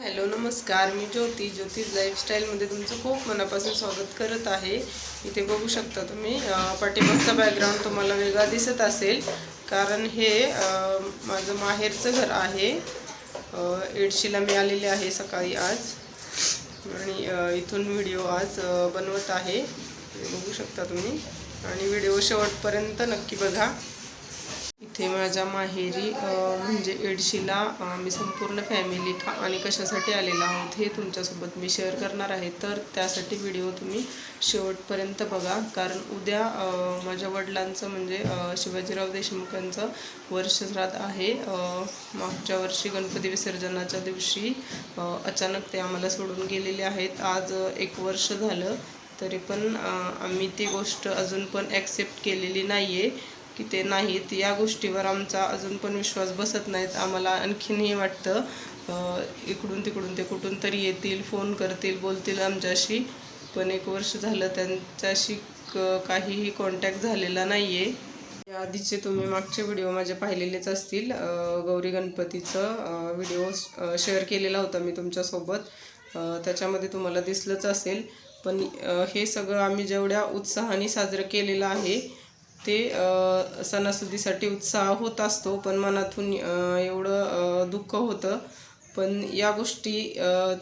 Hello नमस्कार. मी ज्योती ज्योती लाईफस्टाईलमध्ये तुमचं खूप मनापासून स्वागत करत आहे. इथे बघू शकता तुम्ही पाठीमागचा बॅकग्राऊंड तुम्हाला वेगळा दिसत असेल. कारण हे माझं माहेरचं घर आहे. एडशीला मी आलेले आहे सकाळी आज. आणि इथून व्हिडिओ आज बनवत आहे. बघू शकता तुम्ही. आणि व्हिडिओ शेवटपर्यंत नक्की बघा. ते माझ्या माहेरी म्हणजे एडशीला मी संपूर्ण फॅमिली का आणि कशासाठी आलेलो आहोत हे तुमच्यासोबत मी शेअर करणार आहे. तर त्यासाठी व्हिडिओ तुम्ही शेवटपर्यंत बघा. कारण उद्या माझ्या वडिलांचं म्हणजे शिवाजीराव देशमुख यांचं वर्षश्राद्ध आहे. मागच्या वर्षी गणपती विसर्जनाच्या दिवशी अचानक ते आम्हाला सोडून गेलेले आहेत. आज एक वर्ष झालं तरी पण आम्ही ती गोष्ट अजून पण ॲक्सेप्ट केलेली नाही आहे की ते नाहीत. या गोष्टीवर आमचा अजून पण विश्वास बसत नाहीत. आम्हाला आणखीनही वाटतं इकडून तिकडून ते कुठून तरी येतील फोन करतील बोलतील आमच्याशी. पण एक वर्ष झालं त्यांच्याशी क- काहीही कॉन्टॅक्ट झालेला नाही आहे या आधीचे तुम्ही मागचे व्हिडिओ माझे पाहिलेलेच असतील. गौरी गणपतीचं व्हिडिओ शेअर केलेला होता मी तुमच्यासोबत. त्याच्यामध्ये तुम्हाला दिसलंच असेल. पण हे सगळं आम्ही जेवढ्या उत्साहाने साजरं केलेलं आहे ते सणासुदीसाठी उत्साह होत असतो पण मनातून एवढं दुःख होतं. पण या गोष्टी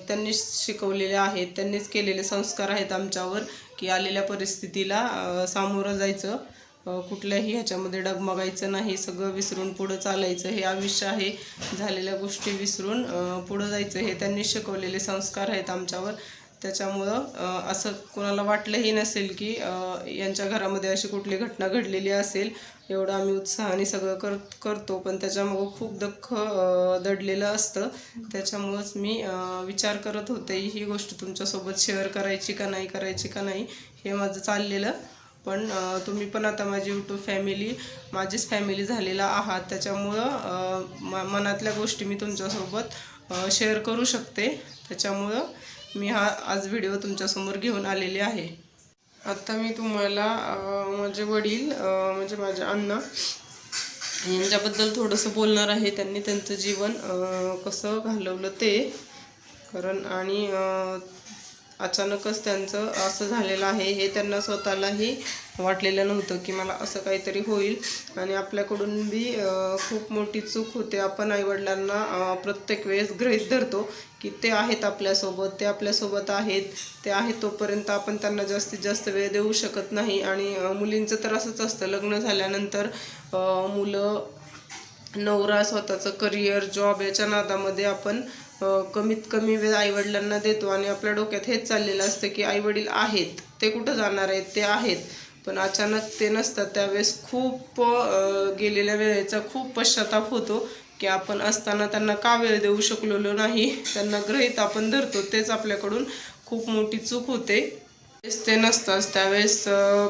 त्यांनीच शिकवलेल्या आहेत त्यांनीच केलेले संस्कार आहेत आमच्यावर की आलेल्या परिस्थितीला सामोरं जायचं. कुठल्याही ह्याच्यामध्ये डगमगायचं नाही सगळं विसरून पुढं चालायचं. हे आयुष्य आहे झालेल्या गोष्टी विसरून पुढं जायचं. हे त्यांनी शिकवलेले संस्कार आहेत आमच्यावर. त्याच्यामुळं असं कोणाला वाटलंही नसेल की यांच्या घरामध्ये अशी कुठली घटना घडलेली असेल एवढं आम्ही उत्साहाने सगळं कर करतो. पण त्याच्यामुळं खूप दुःख दडलेलं असतं. त्याच्यामुळंच मी विचार करत होते ही गोष्ट तुमच्यासोबत शेअर करायची का नाही करायची का नाही हे माझं चाललेलं. पण तुम्ही पण आता माझी यूट्यूब फॅमिली माझीच फॅमिली झालेला आहात. त्याच्यामुळं म मनातल्या गोष्टी मी तुमच्यासोबत शेअर करू शकते. त्याच्यामुळं मी हा आज व्हिडिओ तुमच्यासमोर घेऊन आलेले आहे. आत्ता मी तुम्हाला माझे वडील म्हणजे माझे अण्णा यांच्याबद्दल थोडंसं बोलणार आहे. त्यांनी त्यांचं जीवन कसं घालवलं ते. कारण आणि अचानकच त्यांचं असं झालेलं आहे हे त्यांना स्वतःलाही वाटलेलं नव्हतं की मला असं काहीतरी होईल. आणि आपल्याकडून बी खूप मोठी चूक होते. आपण आईवडिलांना प्रत्येक वेळेस गृहीत धरतो की ते आहेत आपल्यासोबत ते आपल्यासोबत आहेत ते आहेत तोपर्यंत आपण त्यांना जास्तीत जास्त वेळ देऊ शकत नाही. आणि मुलींचं तर असंच असतं. लग्न झाल्यानंतर मुलं नवरा स्वतःचं करिअर जॉब याच्या नादामध्ये आपण कमीत कमी वेळ आईवडिलांना देतो आणि आपल्या डोक्यात हेच चाललेलं असतं की आईवडील आहेत ते कुठं जाणार आहेत ते आहेत. पण अचानक ते नसतात. त्यावेळेस खूप गेलेल्या वेळेचा खूप पश्चाताप होतो की आपण असताना त्यांना का वेळ देऊ शकलेलो नाही? त्यांना ग्रहित आपण धरतो. तेच आपल्याकडून खूप मोठी चूक होते. ते नसतंच त्यावेळेस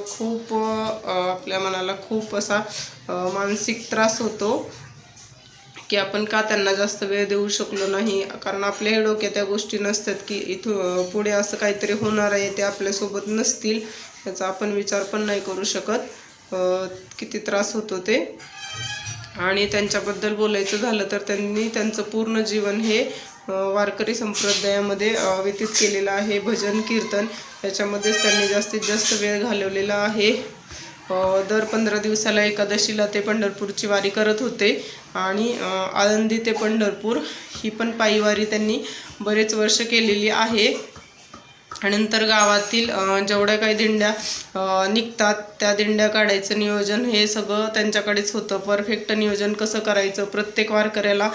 खूप आपल्या मनाला खूप असा मानसिक त्रास होतो. की आपण का त्यांना जास्त वेळ देऊ शकलो नाही? कारण आपल्या डोक्यात त्या गोष्टी नसतात की इथून पुढे असं काहीतरी होणार आहे ते आपल्यासोबत नसतील. याचा आपण विचार पण नाही करू शकत. किती त्रास होतो ते. आणि त्यांच्याबद्दल बोलायचं झालं तर त्यांनी त्यांचं पूर्ण जीवन हे वारकरी संप्रदायामध्ये व्यतीत केलेलं आहे. भजन कीर्तन याच्यामध्येच त्यांनी जास्तीत जास्त वेळ घालवलेला आहे. दर पंधरा दिवसाला एकादशीला ते पंढरपूरची वारी करत होते. आणि आळंदी ते पंढरपूर ही पण पायीवारी त्यांनी बरेच वर्ष केलेली आहे. नंतर गावातील जेवढ्या काही दिंड्या निघतात त्या दिंड्या काढायचं नियोजन हे सगळं त्यांच्याकडेच होतं. परफेक्ट नियोजन कसं करायचं? प्रत्येक वारकऱ्याला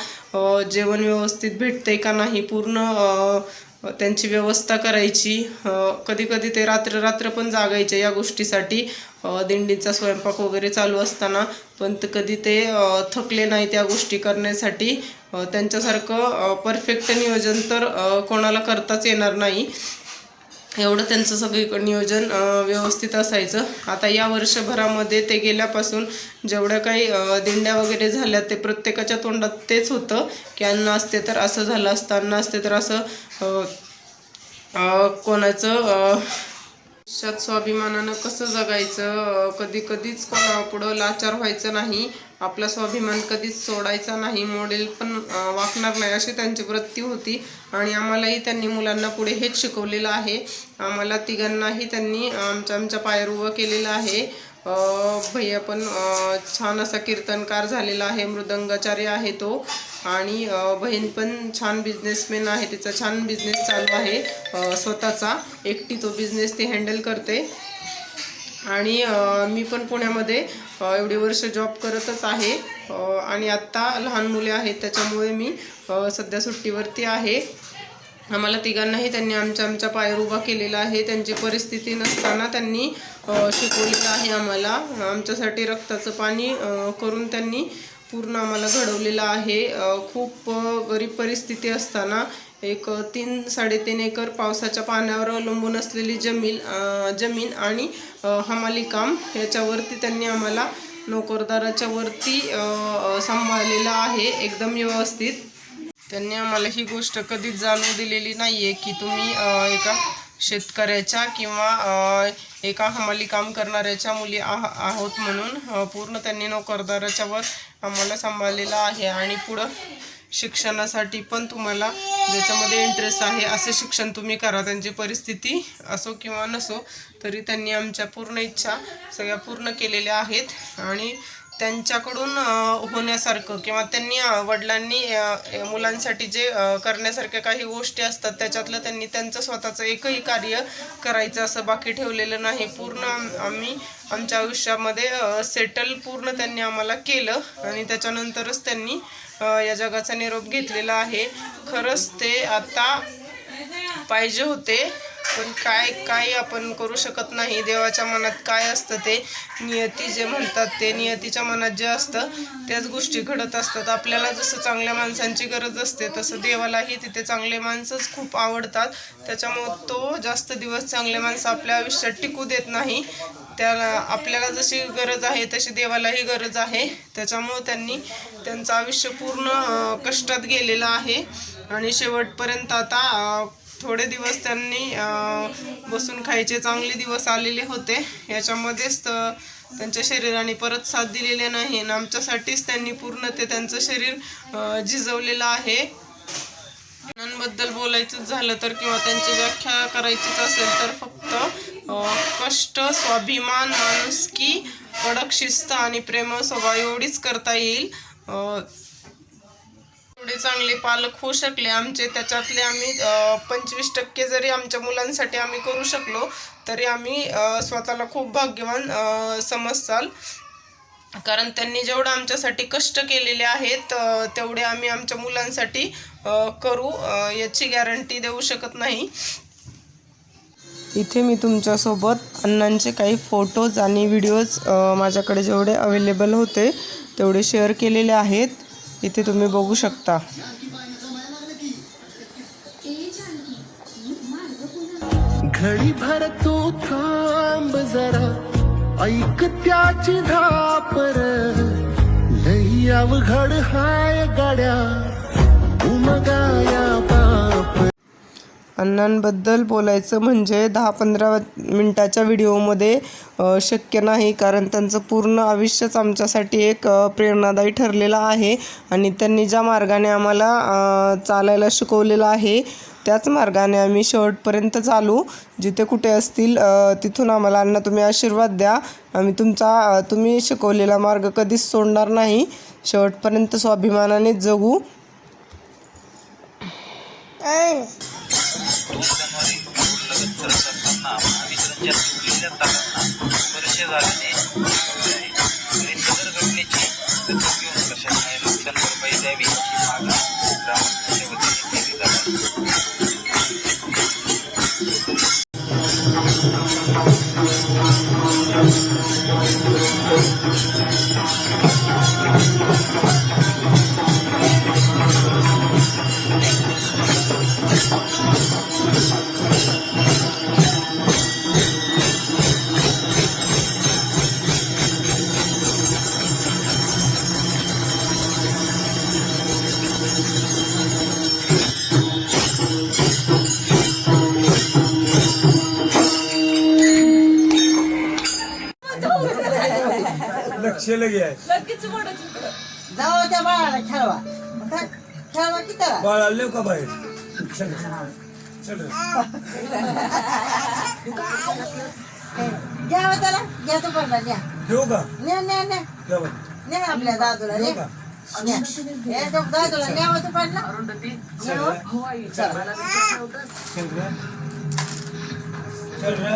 जेवण व्यवस्थित भेटतंय का नाही? पूर्ण त्यांची व्यवस्था करायची. कधी कधी ते रात्र रात्र पण जागायचे या गोष्टीसाठी. दिंडीचा स्वयंपाक वगैरे चालू असताना पण ते कधी ते थकले नाही त्या गोष्टी करण्यासाठी. त्यांच्यासारखं परफेक्ट नियोजन तर कोणाला करताच येणार नाही. एवढं त्यांचं सगळीकडं नियोजन व्यवस्थित असायचं. आता या वर्षभरामध्ये ते गेल्यापासून जेवढ्या काही दिंड्या वगैरे झाल्या ते प्रत्येकाच्या तोंडात तेच होतं की अन्न असते तर असं झालं असतं अन्न असते तर असं कोणाचं आयुष्यात स्वाभिमानानं कसं जगायचं? कधी कधीच कोणापुढं लाचार व्हायचं नाही. आपला स्वाभिमान कधीच सोडायचा नाही. मॉडेल पण वाकणार नाही अशी त्यांची वृत्ती होती. आणि आम्हालाही त्यांनी मुलांना पुढे हेच शिकवलेलं आहे. आम्हाला तिघांनाही त्यांनी आमच्या आमच्या पायावर उभं केलेलं आहे. भैया पण छान असा कीर्तनकार झालेला आहे मृदंगाचार्य आहे तो. आणि बहीण पण छान बिझनेसमॅन आहे तिचा छान बिझनेस चालू आहे स्वतःचा. एकटी तो बिझनेस ती हँडल करते. आणि मी पण पुण्यामध्ये एवढे एवढी वर्ष जॉब करतच आहे. आणि आत्ता लहान मुले आहेत त्याच्यामुळे मी सध्या सुट्टीवरती आहे. आम्हाला तिघांनाही त्यांनी आमच्या आमच्या पायावर उभा केलेला आहे. त्यांची परिस्थिती नसताना त्यांनी शिकवलेलं आहे आम्हाला. आमच्यासाठी रक्ताचं पाणी करून त्यांनी पूर्ण आम्हाला घडवलेलं आहे. खूप गरीब परिस्थिती असताना एक तीन साडेतीन एकर पावसाच्या पाण्यावर अवलंबून असलेली जमीन जमीन आणि हमाली काम याच्यावरती त्यांनी आम्हाला नोकरदाराच्या वरती सांभाळलेलं आहे. एकदम व्यवस्थित. त्यांनी आम्हाला ही गोष्ट कधीच जाणू दिलेली नाही आहे की तुम्ही एका शेतकऱ्याच्या किंवा एका हमाली काम करणाऱ्याच्या मुली आह आहोत म्हणून पूर्ण त्यांनी नोकरदाराच्या वर आम्हाला सांभाळलेला आहे आणि पुढं शिक्षणासाठी पण तुम्हाला ज्याच्यामध्ये इंटरेस्ट आहे असे शिक्षण तुम्ही करा. त्यांची परिस्थिती असो किंवा नसो तरी त्यांनी आमच्या पूर्ण इच्छा सगळ्या पूर्ण केलेल्या आहेत. आणि त्यांच्याकडून होण्यासारखं किंवा त्यांनी वडिलांनी मुलांसाठी जे करण्यासारख्या काही गोष्टी असतात त्याच्यातलं त्यांनी त्यांचं स्वतःचं एकही कार्य करायचं असं बाकी ठेवलेलं नाही. पूर्ण आम्ही आमच्या आयुष्यामध्ये सेटल पूर्ण त्यांनी आम्हाला केलं आणि त्याच्यानंतरच त्यांनी या जगाचा निरोप घेतलेला आहे. खरंच ते आता पाहिजे होते. पण काय काय आपण करू शकत नाही. देवाच्या मनात काय असतं ते? नियती जे म्हणतात ते नियतीच्या मनात जे असतं त्याच गोष्टी घडत असतात. आपल्याला जसं चांगल्या माणसांची गरज असते तसं देवालाही तिथे चांगले माणसंच खूप आवडतात. त्याच्यामुळं तो जास्त दिवस चांगले माणसं आपल्या आयुष्यात टिकू देत नाही. त्याला आपल्याला जशी गरज आहे तशी देवालाही गरज आहे. त्याच्यामुळं त्यांनी त्यांचं आयुष्य पूर्ण कष्टात गेलेलं आहे. आणि शेवटपर्यंत आता थोडे दिवस त्यांनी बसून खायचे चांगले दिवस आलेले होते. याच्यामध्येच त्यांच्या शरीराने परत साथ दिलेले नाही आणि आमच्यासाठीच त्यांनी पूर्ण ते त्यांचं शरीर झिजवलेलं आहे. बद्दल बोलायचंच झालं तर किंवा त्यांची व्याख्या करायचीच असेल तर फक्त कष्ट स्वाभिमान माणुसकी कडक शिस्त आणि प्रेम स्वभाव एवढीच करता येईल. अं, एवढे चांगले पालक होऊ शकले. आमचे त्याच्यातले आम्ही पंचवीस टक्के जरी आमच्या मुलांसाठी आम्ही करू शकलो तरी आम्ही स्वतःला खूप भाग्यवान समजताल. कारण त्यांनी जेवढं आमच्यासाठी कष्ट केलेले आहेत तेवढे आम्ही आमच्या मुलांसाठी करू याची गॅरंटी देऊ शकत नाही. इथे मी तुमच्यासोबत अण्णांचे काही फोटोज आणि व्हिडिओज माझ्याकडे जेवढे अवेलेबल होते तेवढे शेअर केलेले आहेत. इथे तुम्ही बघू शकता. घडी भर तू थांब जरा, ऐक त्याची धापर. लई अवघड हाय गड्या, उमगाया बाप. अण्णांबद्दल बोलायचं म्हणजे दहा पंधरा मिनटाच्या व्हिडिओमध्ये शक्य नाही. कारण त्यांचं पूर्ण आयुष्यच आमच्यासाठी एक प्रेरणादायी ठरलेलं आहे. आणि त्यांनी ज्या मार्गाने आम्हाला चालायला शिकवलेलं आहे त्याच मार्गाने आम्ही शेवटपर्यंत चालू. जिथे कुठे असतील तिथून आम्हाला अण्णा तुम्ही आशीर्वाद द्या. आम्ही तुमचा तुम्ही शिकवलेला मार्ग कधीच सोडणार नाही. शेवटपर्यंत स्वाभिमानाने जगू. दोन लगत करत असताना महावितरणच्या चुकलेल्या तारांना स्पर्श झाल्याने म्हणजे सदर घटनेची लगे आहे. जाऊ त्या बाळाला खेळवा. काय? खेळवा की त्याला बाळा लेव का बाहेर? चल चल घ्या हो त्याला? घ्या तो पडला न्या देऊ का? न्या न्या न्या. द्या बरं. न्या आपल्या दादूला देऊ न्या का? न्या. हे तो दादूला न्या हो तो पडला. न्या हो. चला. चल रे.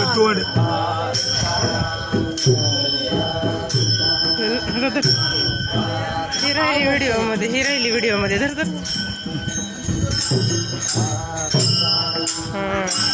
बरक तोंड ही राहिली व्हिडिओमध्ये ही राहिली व्हिडिओमध्ये. धर धर. हां.